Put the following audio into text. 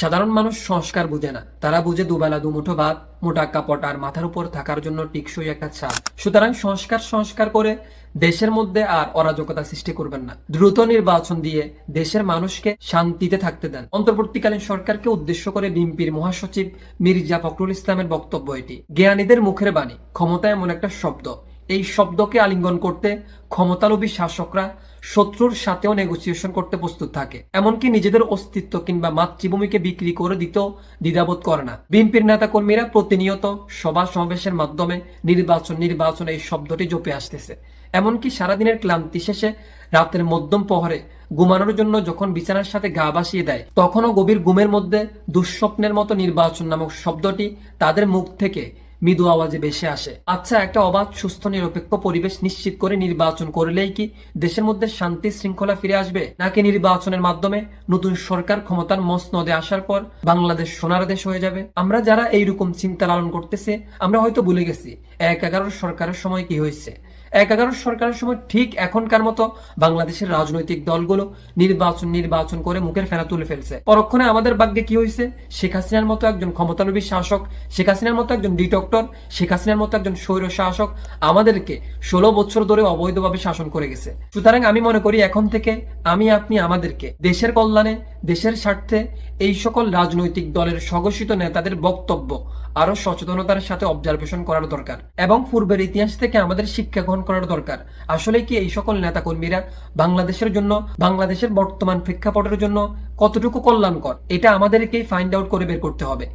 সাধারণ মানুষ সংস্কার বুঝে না। তারা বুঝে দুবেলা, দুমুঠো ভাত, মোটা কাপড় আর মাথার উপর থাকার জন্য টিকসই একটা ছাদ সুতরাং সংস্কার সংস্কার করে দেশের মধ্যে আর অরাজকতা সৃষ্টি করবেন না। দ্রুত নির্বাচন দিয়ে দেশের মানুষকে শান্তিতে থাকতে দেন। অন্তর্বর্তীকালীন সরকারকে উদ্দেশ্য করে বিএনপির মহাসচিব মির্জা ফখরুল ইসলামের বক্তব্য এটি। জ্ঞানীদের মুখের বাণী ক্ষমতা এমন একটা শব্দ। এই শব্দকে আলিঙ্গন করতে ক্ষমতালোভী শাসকরা শত্রুর সাথেও নেগোসিয়েশন করতে প্রস্তুত থাকে। এমনকি নিজেদের অস্তিত্ব কিংবা মাতৃভূমিকে বিক্রি করে দিতেও দ্বিধাবোধ করে না। বিএনপির নেতা কর্মীরা প্রতিনিয়ত সভা সমাবেশের মাধ্যমে নির্বাচন নির্বাচন এই শব্দটি জপে আসতেছে। এমনকি সারাদিনের ক্লান্তি শেষে রাতের মধ্যম প্রহরে ঘুমানোর জন্য যখন বিছানার সাথে গা ভাসিয়ে দেয়, তখনও গভীর ঘুমের মধ্যে দুঃস্বপ্নের মতো নির্বাচন নামক শব্দটি তাদের মুখ থেকে মৃদু আওয়াজে ভেসে আসে। আচ্ছা একটা অবাধ, সুস্থ, নিরপেক্ষ পরিবেশ নিশ্চিত করে নির্বাচন করলেই কি দেশের মধ্যে শান্তি শৃঙ্খলা ফিরে আসবে? নাকি নির্বাচনের মাধ্যমে নতুন সরকার ক্ষমতার মসনদে আসার পর বাংলাদেশ সোনার দেশ হয়ে যাবে? আমরা যারা এইরকম চিন্তা লালন করতেছে, আমরা হয়তো ভুলে গেছি এক এগারোর সরকারের সময় কি হয়েছে। এক এগারো সরকারের সময় ঠিক এখনকার মতো বাংলাদেশের রাজনৈতিক দলগুলো নির্বাচন নির্বাচন করে মুখের ফেনা তুলে ফেলছে। পরক্ষণে আমাদের ভাগ্যে কি হয়েছে? শেখ হাসিনার মতো একজন ক্ষমতালোভী শাসক, শেখ হাসিনার মতো একজন ডিটক্টর শেখ হাসিনার মতো একজন স্বৈর শাসক আমাদেরকে ষোলো বছর ধরে অবৈধভাবে শাসন করে গেছে। সুতরাং আমি মনে করি এখন থেকে আমি, আপনি আমাদেরকে দেশের কল্যাণে, দেশের স্বার্থে এই সকল রাজনৈতিক দলের স্বঘোষিত নেতাদের বক্তব্য আরও সচেতনতার সাথে অবজারভেশন করার দরকার এবং পূর্বের ইতিহাস থেকে আমাদের শিক্ষা গ্রহণ করার দরকার। আসলে কি এই সকল নেতাকর্মীরা বাংলাদেশের জন্য, বাংলাদেশের বর্তমান প্রেক্ষাপটের জন্য কতটুকু কল্যাণকর? এটা আমাদেরকেই ফাইন্ড আউট করে বের করতে হবে।